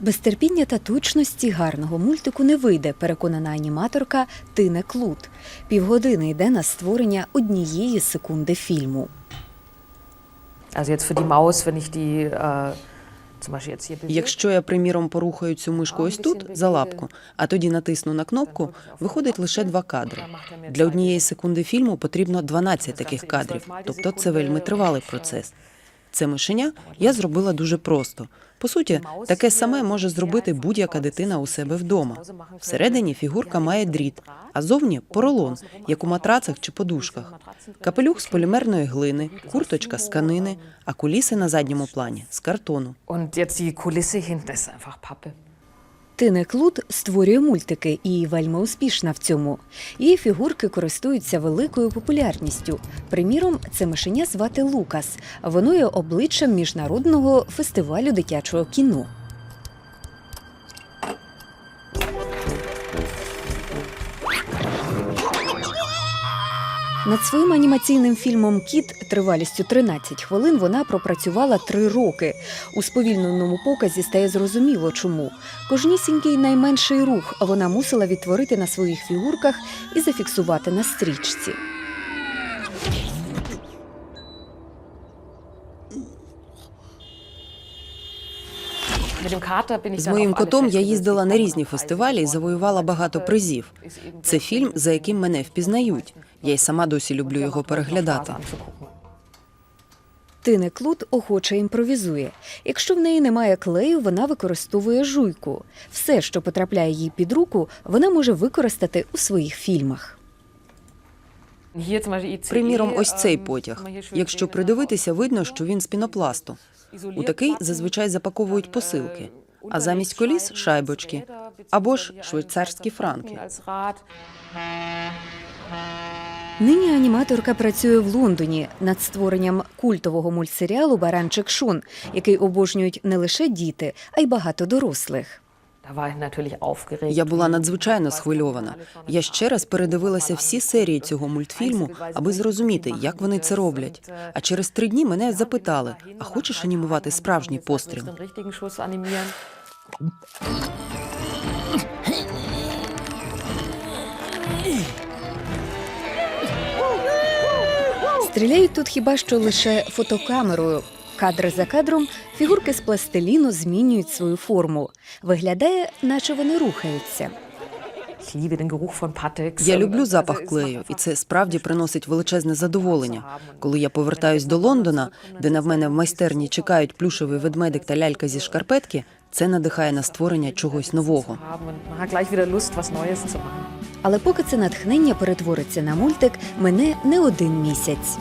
Без терпіння та точності гарного мультику не вийде, переконана аніматорка Тине Клут. Півгодини йде на створення однієї секунди фільму. Äh, Якщо я, приміром, порухаю цю мишку ось тут за лапку, а тоді натисну на кнопку, виходить лише два кадри. Для однієї секунди фільму потрібно 12 таких кадрів, тобто це вельми тривалий процес. Це мишеня я зробила дуже просто. По суті, таке саме може зробити будь-яка дитина у себе вдома. Всередині фігурка має дріт, а зовні поролон, як у матрацах чи подушках. Капелюх з полімерної глини, курточка з канини, а куліси на задньому плані з картону. Тине Клуд створює мультики і вельми успішна в цьому. Її фігурки користуються великою популярністю. Приміром, це мишеня звати Лукас. Воно є обличчям міжнародного фестивалю дитячого кіно. Над своїм анімаційним фільмом Кіт тривалістю 13 хвилин вона пропрацювала три роки. У сповільненому показі стає зрозуміло, чому кожнісінький найменший рух вона мусила відтворити на своїх фігурках і зафіксувати на стрічці. З моїм котом я їздила на різні фестивалі і завоювала багато призів. Це фільм, за яким мене впізнають. Я й сама досі люблю його переглядати. Тине Клут охоче імпровізує. Якщо в неї немає клею, вона використовує жуйку. Все, що потрапляє їй під руку, вона може використати у своїх фільмах. Приміром, ось цей ähm, потяг. Якщо придивитися, видно, що він з пінопласту. У такий зазвичай запаковують посилки, а замість коліс шайбочки або ж швейцарські франки. Нині аніматорка працює в Лондоні над створенням культового мультсеріалу Баранчик Шон, який обожнюють не лише діти, а й багато дорослих. Я була надзвичайно схвильована. Я ще раз передивилася всі серії цього мультфільму, аби зрозуміти, як вони це роблять. А через три дні мене запитали: а хочеш анімувати справжній постріл? Стріляють тут хіба що лише фотокамерою. Кадр за кадром фігурки з пластиліну змінюють свою форму. Виглядає, наче вони рухаються. Я люблю запах клею, і це справді приносить величезне задоволення. Коли я повертаюсь до Лондона, де на мене в майстерні чекають плюшевий ведмедик та лялька зі шкарпетки, це надихає на створення чогось нового. Але поки це натхнення перетвориться на мультик, мине не один місяць.